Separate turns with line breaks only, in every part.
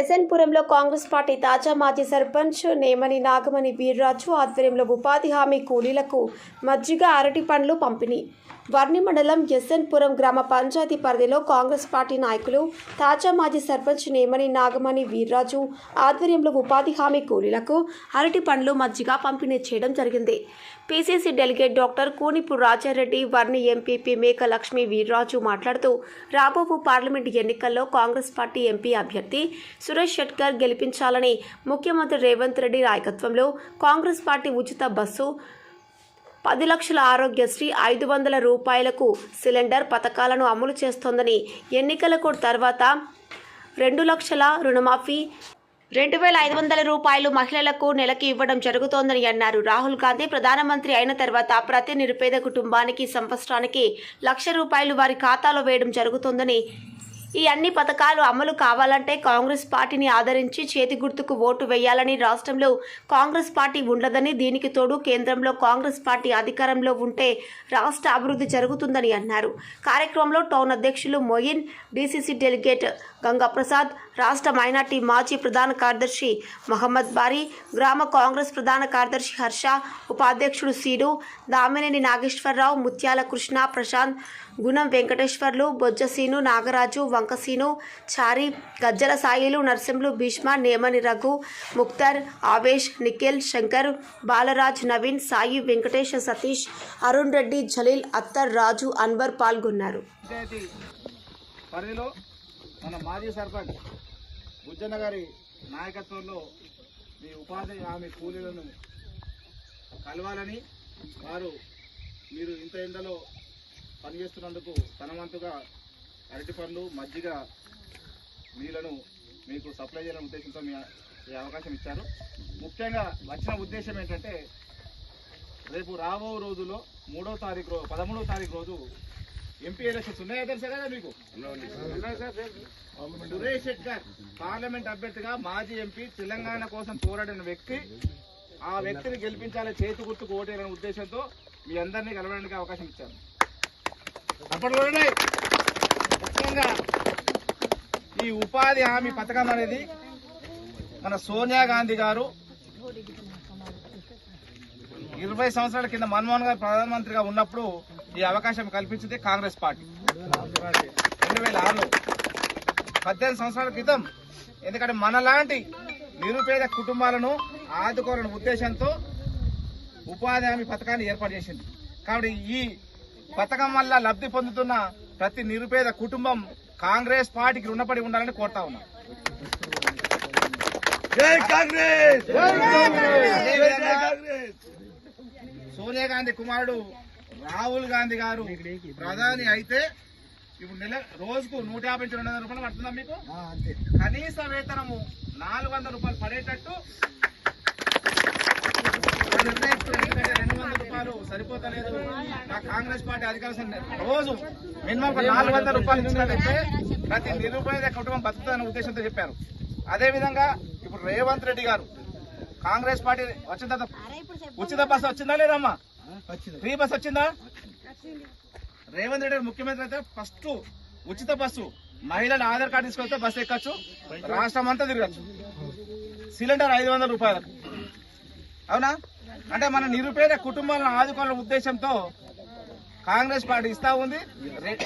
ఎస్ఎన్పురంలో Congress party తాజా మాజీ సర్పంచ్ నేమని నాగమణి వీర్రాజు ఆధ్వర్యంలో ఉపాధి హామీ కూలీలకు మజ్జిగ అరటి పండ్లు పంపిణీ. వర్ణి మండలం ఎస్ఎన్పురం గ్రామ పంచాయతీ పరిధిలో కాంగ్రెస్ పార్టీ నాయకులు తాజా మాజీ సర్పంచ్ నేమని నాగమణి వీర్రాజు ఆధ్వర్యంలో ఉపాధి హామీ కూలీలకు అరటి పండ్లు మజ్జిగ పంపిణీ చేయడం జరిగింది. PCC delegate doctor Kunipu Rajareddy Varni MPP Meka Lakshmi Veerraju మాట్లాడుతూ రాబోవు పార్లమెంటు ఎన్నికల్లో కాంగ్రెస్ పార్టీ ఎంపీ అభ్యర్థి సురేష్ షెట్కర్ గెలిపించాలని ముఖ్యమంత్రి రేవంత్ రెడ్డి నాయకత్వంలో కాంగ్రెస్ పార్టీ ఉచిత బస్సు పది లక్షల ఆరోగ్యశ్రీ ఐదు వందల రూపాయలకు సిలిండర్ పథకాలను అమలు చేస్తోందని ఎన్నికలకు తర్వాత రెండు లక్షల రుణమాఫీ రెండు వేల ఐదు వందల రూపాయలు మహిళలకు నెలకి ఇవ్వడం జరుగుతోందని అన్నారు. రాహుల్ గాంధీ ప్రధానమంత్రి అయిన తర్వాత ప్రతి నిరుపేద కుటుంబానికి సంవత్సరానికి లక్ష రూపాయలు వారి ఖాతాలో వేయడం జరుగుతోందని ఈ అన్ని పథకాలు అమలు కావాలంటే కాంగ్రెస్ పార్టీని ఆదరించి చేతి గుర్తుకు ఓటు వేయాలని రాష్ట్రంలో కాంగ్రెస్ పార్టీ ఉండదని దీనికి తోడు కేంద్రంలో కాంగ్రెస్ పార్టీ అధికారంలో ఉంటే రాష్ట్ర అభివృద్ధి జరుగుతుందని అన్నారు. కార్యక్రమంలో టౌన్ అధ్యక్షులు మొయిన్ డీసీసీ డెలిగేట్ గంగాప్రసాద్ రాష్ట్ర మైనార్టీ మాజీ ప్రధాన కార్యదర్శి మహమ్మద్ బారీ గ్రామ కాంగ్రెస్ ప్రధాన కార్యదర్శి హర్ష ఉపాధ్యక్షుడు సీను దామినేని నాగేశ్వరరావు ముత్యాల కృష్ణ ప్రశాంత్ గుణం వెంకటేశ్వర్లు బొజ్జసీను నాగరాజు వంకసీను చారి గజ్జల సాయిలు నరసింహులు భీష్మ నేమని రఘు ముక్తర్ ఆవేష్ నిఖిల్ శంకర్ బాలరాజ్ నవీన్ సాయి వెంకటేష్ సతీష్ అరుణ్ రెడ్డి జలీల్ అత్తర్ రాజు అన్వర్ పాల్గొన్నారు.
పరిధిలో మన మాజీ సర్పంచ్ బుజ్జన్న గారి నాయకత్వంలో మీ ఉపాధి హామీ కూలీలను కలవాలని వారు మీరు ఇంత ఎండలో పనిచేస్తున్నందుకు తనవంతుగా అరటి పండ్లు మజ్జిగ నీళ్ళను మీకు సప్లై చేయాలనే ఉద్దేశంతో మీ ఈ అవకాశం ఇచ్చారు. ముఖ్యంగా వచ్చిన ఉద్దేశం ఏంటంటే రేపు రాబో రోజులో మూడో తారీఖు రో- పదమూడో తారీఖు రోజు ఎంపీ ఎలక్షన్స్ ఉన్నాయా తెలుసా కదా మీకు? సురేష్ శెట్కర్ పార్లమెంట్ అభ్యర్థిగా మాజీ ఎంపీ తెలంగాణ కోసం పోరాడిన వ్యక్తి. ఆ వ్యక్తిని గెలిపించాలి చేతి గుర్తుకు ఓటేయాలనే ఉద్దేశంతో మీ అందరినీ కలవడానికి అవకాశం ఇచ్చారు అప్పట్లో ముఖ్యంగా ఈ ఉపాధి హామీ పథకం అనేది మన సోనియా గాంధీ గారు ఇరవై సంవత్సరాల కింద మన్మోహన్ గారు ప్రధానమంత్రిగా ఉన్నప్పుడు ఈ అవకాశం కల్పించింది కాంగ్రెస్ పార్టీ. రెండు వేల ఆరులో పద్దెనిమిది సంవత్సరాల క్రితం ఎందుకంటే మనలాంటి నిరుపేద కుటుంబాలను ఆదుకోవాలనే ఉద్దేశంతో ఉపాధి హామీ పథకాన్ని ఏర్పాటు చేసింది. కాబట్టి ఈ పథకం వల్ల లబ్ధి పొందుతున్న ప్రతి నిరుపేద కుటుంబం కాంగ్రెస్ పార్టీకి రుణపడి ఉండాలని కోరుతా ఉన్నాం. సోనియా గాంధీ కుమారుడు రాహుల్ గాంధీ గారు ప్రధాని అయితే ఇప్పుడు నెల రోజుకు నూట యాభై నుంచి రెండు వందల రూపాయలు పడుతుందా మీకు? కనీస వేతనము నాలుగు వందల రూపాయలు పడేటట్టు రెండు వందల రూపాయలు సరిపోతలేదు. మా కాంగ్రెస్ పార్టీ అధికారం రోజు మినిమం నాలుగు వందల రూపాయలు ఇచ్చినట్లయితే ప్రతి నిరుపేద కుటుంబం బతుకుతుందనే ఉద్దేశంతో చెప్పారు. అదే విధంగా ఇప్పుడు రేవంత్ రెడ్డి గారు కాంగ్రెస్ పార్టీ వచ్చిన తర్వాత ఉచిత బస్సు వచ్చిందా లేదమ్మా? ఫ్రీ బస్ వచ్చిందా? రేవంత్ రెడ్డి గారు ముఖ్యమంత్రి అయితే ఫస్ట్ ఉచిత బస్సు. మహిళలు ఆధార్ కార్డు తీసుకొస్తే బస్సు ఎక్కచ్చు రాష్ట్రం అంతా తిరగచ్చు. సిలిండర్ ఐదు వందల రూపాయలకు. అవునా? అంటే మన నిరుపేద కుటుంబాలను ఆదుకోవాలనే ఉద్దేశంతో కాంగ్రెస్ పార్టీ ఇస్తా ఉంది. రె-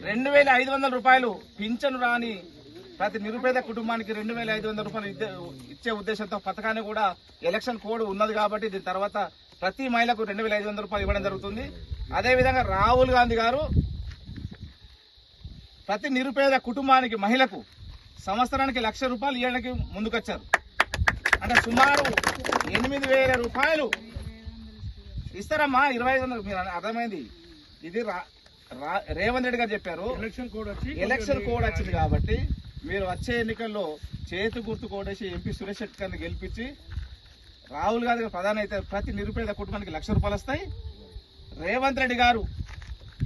రెండు వేల ఐదు వందల రూపాయలు పింఛను రాని ప్రతి నిరుపేద కుటుంబానికి రెండు వేల ఐదు వందల రూపాయలు ఇచ్చే ఉద్దేశంతో పథకాన్ని కూడా ఎలక్షన్ కోడ్ ఉన్నది కాబట్టి దీని తర్వాత ప్రతి మహిళకు రెండు వేల ఐదు వందల రూపాయలు ఇవ్వడం జరుగుతుంది. అదేవిధంగా రాహుల్ గాంధీ గారు ప్రతి నిరుపేద కుటుంబానికి మహిళకు సంవత్సరానికి లక్ష రూపాయలు ఇవ్వడానికి ముందుకొచ్చారు. అంటే సుమారు ఎనిమిది వేల రూపాయలు ఇస్తారమ్మా ఇరవై ఐదు వందలు. మీరు అర్థమైంది? ఇది రేవంత్ రెడ్డి గారు చెప్పారు.
ఎలక్షన్ కోడ్
వచ్చింది కాబట్టి మీరు వచ్చే ఎన్నికల్లో చేతి గుర్తు కోటేసి ఎంపీ సురేష్ శెట్కర్ని గెలిపించి రాహుల్ గాంధీ ప్రధాని అయితే ప్రతి నిరుపేద కుటుంబానికి లక్ష రూపాయలు వస్తాయి. రేవంత్ రెడ్డి గారు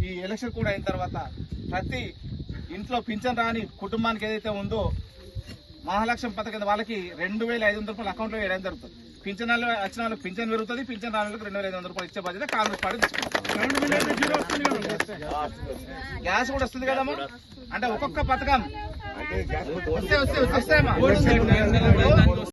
ఈ ఎలక్షన్ కూడా అయిన తర్వాత ప్రతి ఇంట్లో పింఛన్ రాని కుటుంబానికి ఏదైతే ఉందో మహాలక్ష్యం పథకం వాళ్ళకి రెండు వేల ఐదు వందల రూపాయలు అకౌంట్లో వేయడం జరుగుతుంది. పింఛన్ వాళ్ళు వచ్చిన వాళ్ళకి పింఛన్ పెరుగుతుంది పింఛన్ రాని వాళ్ళకి రెండు వేల ఐదు వందల రూపాయలు ఇచ్చే బాధ్యత కాంగ్రెస్ పార్టీ తీసుకుంటుంది గ్యాస్ కూడా వస్తుంది కదమ్మా? అంటే ఒక్కొక్క పథకం వస్తే వస్తే వస్తే వస్తాయమ్మా